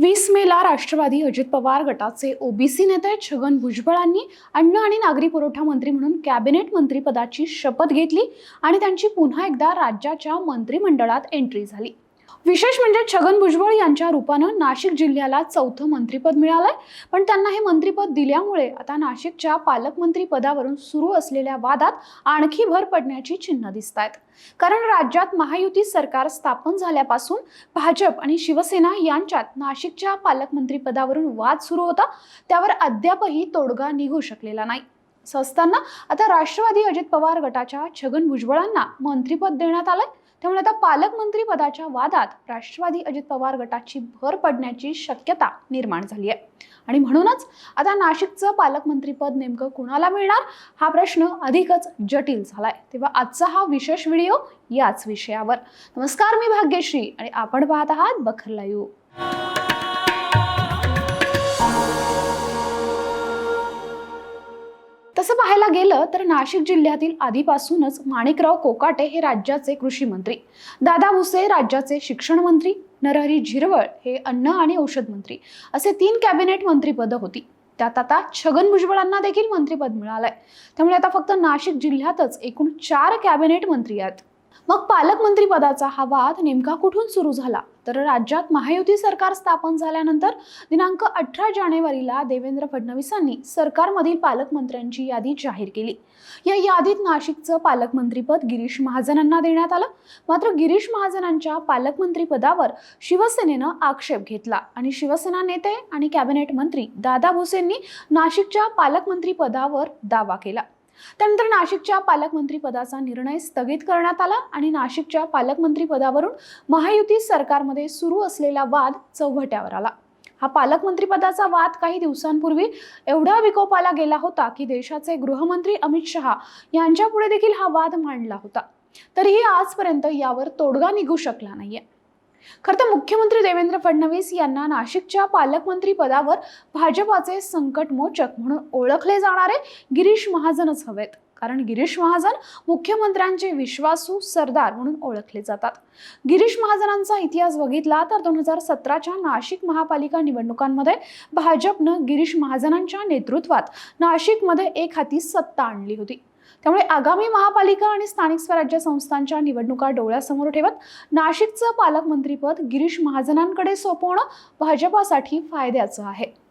वीस मेला राष्ट्रवादी अजित पवार गटाचे ओबीसी नेते छगन भुजबळांनी अन्न आणि नागरी पुरवठा मंत्री म्हणून कॅबिनेट मंत्रीपदाची शपथ घेतली आणि त्यांची पुन्हा एकदा राज्याच्या मंत्रिमंडळात एंट्री झाली. विशेष म्हणजे छगन भुजबळ यांच्या रूपानं नाशिक जिल्ह्याला चौथं मंत्रिपद मिळालंय. पण त्यांना हे मंत्रिपद दिल्यामुळे आता नाशिकच्या पालकमंत्री पदावरून सुरू असलेल्या वादात आणखी भर पडण्याची चिन्ह दिसत आहेत कारण राज्यात महायुती सरकार स्थापन झाल्यापासून भाजप आणि शिवसेना यांच्यात नाशिकच्या पालकमंत्री पदावरून वाद सुरू होता. त्यावर अद्यापही तोडगा निघू शकलेला नाही. असं असताना आता राष्ट्रवादी अजित पवार गटाच्या छगन भुजबळांना मंत्रिपद देण्यात आलंय. त्यामुळे आता पालकमंत्री पदाच्या वादात राष्ट्रवादी अजित पवार गटाची भर पडण्याची शक्यता निर्माण झाली आहे. आणि म्हणूनच आता नाशिकचं पालकमंत्रीपद नेमकं कुणाला मिळणार? हा प्रश्न अधिकच जटिल झालाय. तेव्हा आजचा हा विशेष व्हिडिओ याच विषयावर. नमस्कार मी भाग्यश्री आणि आपण पाहत आहात बखर लाईव्ह. तसं पाहायला गेलं तर नाशिक जिल्ह्यातील आधीपासूनच माणिकराव कोकाटे हे राज्याचे कृषी मंत्री दादा भुसे राज्याचे शिक्षण मंत्री नरहरी झिरवळ हे अन्न आणि औषध मंत्री असे तीन कॅबिनेट मंत्रीपद होती. त्यात आता छगन भुजबळांना देखील मंत्रीपद मिळालंय. त्यामुळे आता फक्त नाशिक जिल्ह्यातच एकूण चार कॅबिनेट मंत्री आहेत. मग पालकमंत्री पदाचा हा वाद नेमका कुठून सुरू झाला? तर राज्यात महायुती सरकार स्थापन झाल्यानंतर दिनांक अठरा जानेवारीला देवेंद्र फडणवीसांनी सरकारमधील पालकमंत्र्यांची यादी जाहीर केली. या यादीत नाशिकचं पालकमंत्रीपद गिरीश महाजनांना देण्यात आलं. मात्र गिरीश महाजनांच्या पालकमंत्रीपदावर शिवसेनेनं आक्षेप घेतला आणि शिवसेना नेते आणि कॅबिनेट मंत्री दादा भुसेंनी नाशिकच्या पालकमंत्रीपदावर दावा केला. त्यानंतर नाशिकच्या पालकमंत्रीपदाचा निर्णय स्थगित करण्यात आला आणि नाशिकच्या पालकमंत्रीपदावरून महायुती सरकारमध्ये सुरू असलेला वाद चौघट्यावर आला. हा पालकमंत्रीपदाचा वाद काही दिवसांपूर्वी एवढा विकोपाला गेला होता की देशाचे गृहमंत्री अमित शहा यांच्यापुढे देखील हा वाद मांडला होता. तरीही आजपर्यंत यावर तोडगा निघू शकला नाहीये. खरं तर मुख्यमंत्री देवेंद्र फडणवीस यांना नाशिकच्या पालकमंत्री पदावर भाजपाचे संकटमोचक म्हणून ओळखले जाणारे गिरीश महाजनच हवेत. कारण गिरीश महाजन मुख्यमंत्र्यांचे विश्वासू सरदार म्हणून ओळखले जातात. गिरीश महाजनांचा इतिहास बघितला तर दोन हजार सतराच्या नाशिक महापालिका निवडणुकांमध्ये भाजपनं गिरीश महाजनांच्या नेतृत्वात नाशिकमध्ये एक हाती सत्ता आणली होती. त्यामुळे आगामी महापालिका आणि स्थानिक स्वराज्य संस्थांच्या निवडणुका डोळ्यासमोर ठेवत नाशिकचं पालकमंत्रीपद गिरीश महाजनांकडे सोपवणं भाजपासाठी फायद्याचं आहे.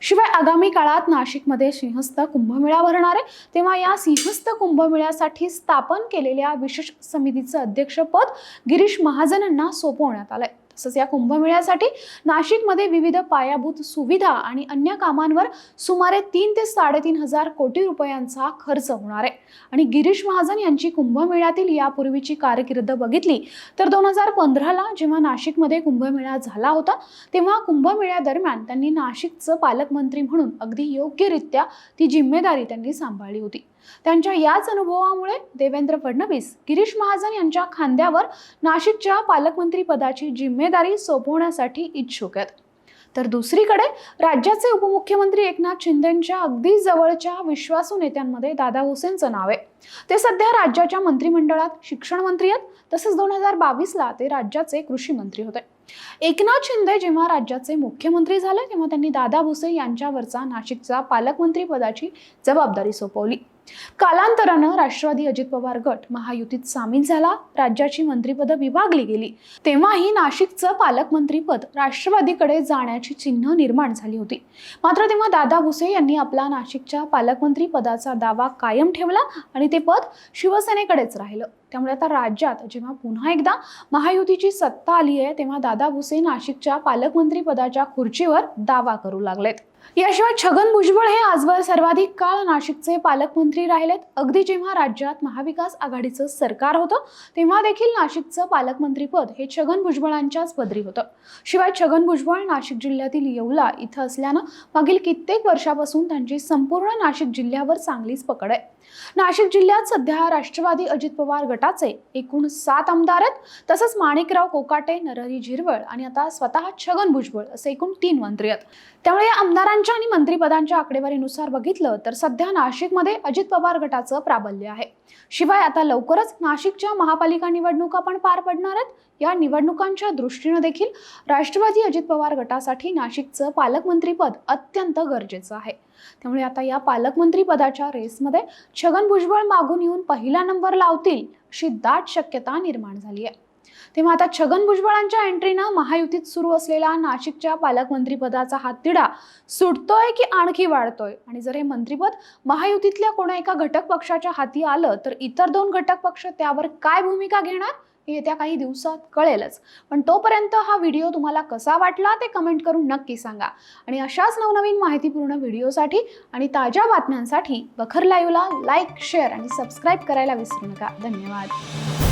शिवाय आगामी काळात नाशिकमध्ये सिंहस्थ कुंभमेळा भरणार आहे. तेव्हा या सिंहस्थ कुंभमेळ्यासाठी स्थापन केलेल्या विशेष समितीचं अध्यक्षपद गिरीश महाजनांना सोपवण्यात आलंय. तसंच या कुंभमेळ्यासाठी नाशिकमध्ये विविध पायाभूत सुविधा आणि अन्य कामांवर सुमारे तीन ते साडेतीन हजार कोटी रुपयांचा खर्च होणार आहे. आणि गिरीश महाजन यांची कुंभमेळ्यातील यापूर्वीची कारकीर्द बघितली तर दोन हजार पंधराला जेव्हा नाशिकमध्ये कुंभमेळा झाला होता तेव्हा कुंभमेळ्यादरम्यान त्यांनी नाशिकचं पालकमंत्री म्हणून अगदी योग्यरित्या ती जिम्मेदारी त्यांनी सांभाळली होती. त्यांच्या याच अनुभवामुळे देवेंद्र फडणवीस गिरीश महाजन यांच्या खांद्यावर नाशिकच्या पालकमंत्री पदाची जिम्मे जिम्मेदारी सोपवण्यासाठी इच्छुक आहेत. तर दुसरीकडे राज्याचे उपमुख्यमंत्री एकनाथ शिंदेंच्या अगदी जवळच्या विश्वासू नेत्यांमध्ये दादा हुसेनचं नाव आहे. ते सध्या राज्याच्या मंत्रिमंडळात शिक्षण मंत्री आहेत. तसंच दोन हजार बावीसला ते राज्याचे कृषी मंत्री होते. एकनाथ शिंदे जेव्हा राज्याचे मुख्यमंत्री झाले तेव्हा त्यांनी दादा भुसे यांच्यावरचा नाशिकचा पालकमंत्री पदाची जबाबदारी सोपवली. कालांतरानं राष्ट्रवादी अजित पवार गट महायुतीत सामील झाला. राज्याची मंत्रिपदं विभागली गेली. तेव्हाही नाशिकचं पालकमंत्रीपद राष्ट्रवादीकडे जाण्याची चिन्ह निर्माण झाली होती. मात्र तेव्हा दादा भुसे यांनी आपला नाशिकच्या पालकमंत्री पदाचा दावा कायम ठेवला आणि ते पद शिवसेनेकडेच राहिलं. त्यामुळे आता राज्यात जेव्हा पुन्हा एकदा महायुतीची सत्ता आली आहे तेव्हा दादा भुसे नाशिकच्या पालकमंत्री पदाच्या खुर्चीवर दावा करू लागलेत. याशिवाय छगन भुजबळ हे आजवर सर्वाधिक काळ नाशिकचे पालकमंत्री राहिलेत. अगदी जेव्हा राज्यात महाविकास आघाडीचं सरकार होतं तेव्हा देखील नाशिकचं पालकमंत्रीपद हे छगन भुजबळांच्याच पदरी होतं. शिवाय छगन भुजबळ नाशिक जिल्ह्यातील येवला इथं असल्यानं मागील कित्येक वर्षापासून त्यांची संपूर्ण नाशिक जिल्ह्यावर चांगलीच पकड आहे. नाशिक जिल्ह्यात सध्या राष्ट्रवादी अजित पवार गट गटाचे एकूण सात आमदार आहेत. तसंच माणिकराव कोकाटे नरहरी झिरवळ आणि आता स्वतः छगन भुजबळ असे एकूण तीन मंत्री आहेत. त्यामुळे या आमदारांच्या आणि मंत्रिपदांच्या आकडेवारीनुसार बघितलं तर सध्या नाशिकमध्ये अजित पवार गटाचं प्राबल्य आहे. शिवाय आता लवकरच नाशिकच्या महापालिका निवडणुका पण पार पडणार आहेत. या निवडणुकांच्या दृष्टीनं देखील राष्ट्रवादी अजित पवार गटासाठी नाशिकचं पालकमंत्रीपद अत्यंत गरजेचं आहे. त्यामुळे आता या पालकमंत्री पदाच्या रेसमध्ये छगन भुजबळ मागून येऊन पहिला नंबर लावतील अशी दाट शक्यता निर्माण झाली आहे. तेव्हा आता छगन भुजबळांच्या एंट्रीनं महायुतीत सुरू असलेला नाशिकच्या पालकमंत्रीपदाचा हा तिढा सुटतोय की आणखी वाढतोय? आणि जर हे मंत्रीपद महायुतीतल्या कोणा एका घटक पक्षाच्या हाती आलं तर इतर दोन घटक पक्ष त्यावर काय भूमिका घेणार? हे येत्या काही दिवसात कळेलच. पण तोपर्यंत हा व्हिडिओ तुम्हाला कसा वाटला ते कमेंट करून नक्की सांगा. आणि अशाच नवनवीन माहितीपूर्ण व्हिडिओसाठी आणि ताज्या बातम्यांसाठी बखर लाईव्हला लाईक शेअर आणि सबस्क्राईब करायला विसरू नका. धन्यवाद.